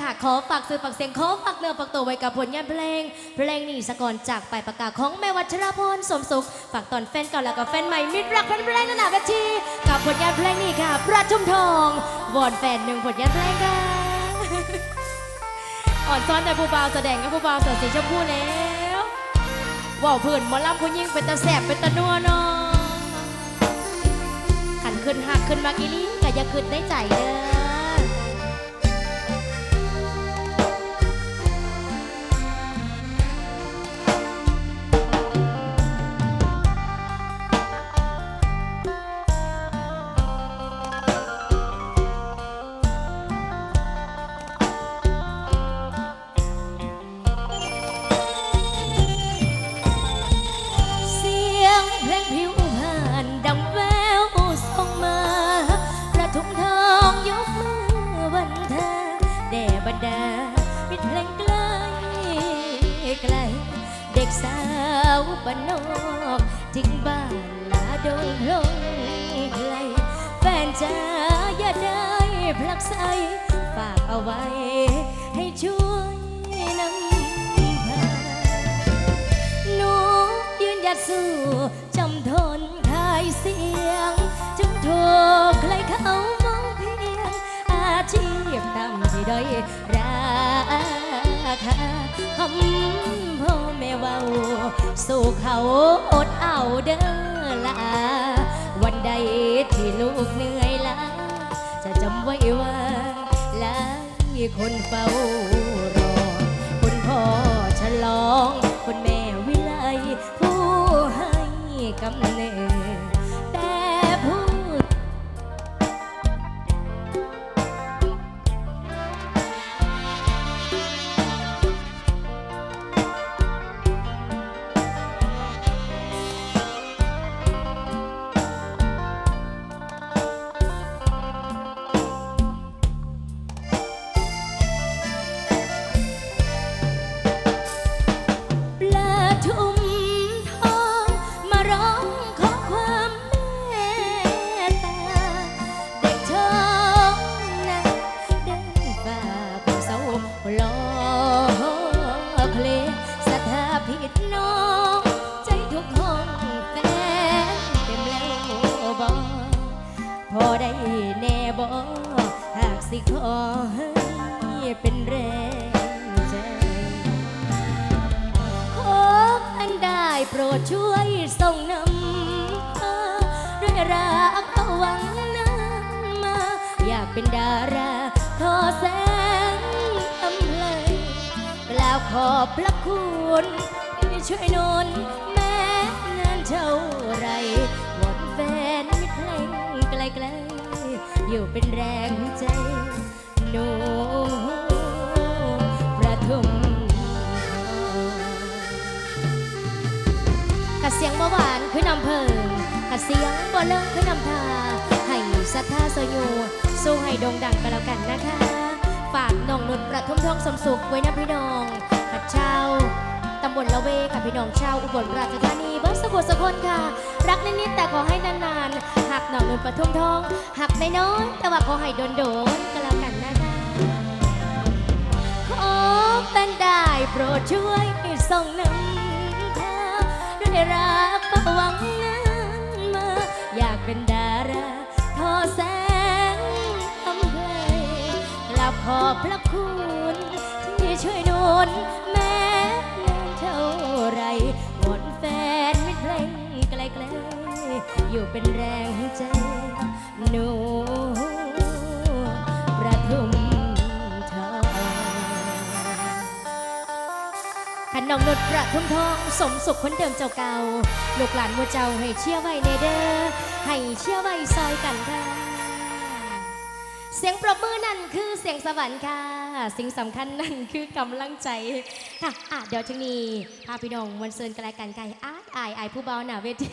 ค่ะ ขอฝากซื้อฝากเสียงขอฝากเนื้อฝากตัวไว้กับผลงานเพลง เพลงนี้สะกอนจากปปากกาศของแม่วัชรพรสมสุข ฝากตอนแฟนเก่าแล้วก็แฟนใหม่มิตรรักแฟนเพลงนานาเวทีกับผลงานเพลงนี้ค่ะ ประทุมทองวอนแฟนหนึ่งผลงานเพลงค่ะอ่อนซ้อนแต่ผู้บ่าวแสดงกับผู้บ่าวเสือสีชมพูแล้วว่าวพื้นหมอลำผู้ยิ่งเป็นตาแสบเป็นตานัวเนาะขันขึ้นหักขึ้นมากิลีก็อย่าขึ้นได้ใจเด้อ ปิดเพลงไกลไกล เด็กสาวบ้านนอกทิ้งบ้านลาดงลงไกล แฟนจ้าอย่าได้พลักใสฝากเอาไว้ ให้ช่วยนำพาหนูยืนหยัดสู้จำทนคายเสียง จึงถูกใครเขามองเพียง อาชีพต่ำที่ด้อย ราคำพ่อแม่เว้า สู้เขาอดเอาเด้อละวันใดที่ลูกเหนื่อยล้าจะจำไว้ว่าหลายคนเฝ้ารอคุณพ่อฉลองคุณแม่วิไลผู้ให้กำเนิด บอหากสิขอให้เป็นแรงใจขออันได้โปรดช่วยส่งนำพาด้วยรักเอาหวังนั้นมา อยากเป็นดาราทอแสงอำไลกล่าวขอบพระคุณที่ช่วยนนแม้งานเท่าไรวอนแฟนมิตรเพลงไกลๆ อยู่เป็นแรงใจหนูประทุมกะเสียงบ่หวานคือนำเพิงกะเสียงบ่เลิกคือนำทาให้ศรัทธาโซยูสู้ให้โด่งดังกันแล้วกันนะคะ ฝากน้องนุชประทุมทองสมสุขไว้นะพี่น้องขัดเช้าตำบลละเวกับพี่น้องชาวอุบลราชธานีเบิ้งสะกดสะคนค่ะ นิดๆแต่ขอให้นานๆหักหน้องนุชประทุมทองหักน้อยๆแต่ว่าขอให้โดนๆกันแล้วกันนะคะขอเป็นได้โปรดช่วยส่งน้ำทาด้วยรักประหวังนั้นมาอยากเป็นดาราทอแสงทำเพลงกลับขอบพระคุณที่ช่วยนุนแม้ นุดประทุมทองสมสุขคนเดิมเจ้าเก่า ลูกหลานมัวเจ้าให้เชื่อไว้ในเด้อให้เชื่อไว้ซอยกันค่ะ เสียงปรบมือนั่นคือเสียงสวรรค์ค่ะ สิ่งสำคัญนั่นคือกำลังใจค่ะอะเดี๋ยวทีนี้พาพี่น้องมวนเซินกันรายกันไก่อายอายอายผู้เบาหนาเวที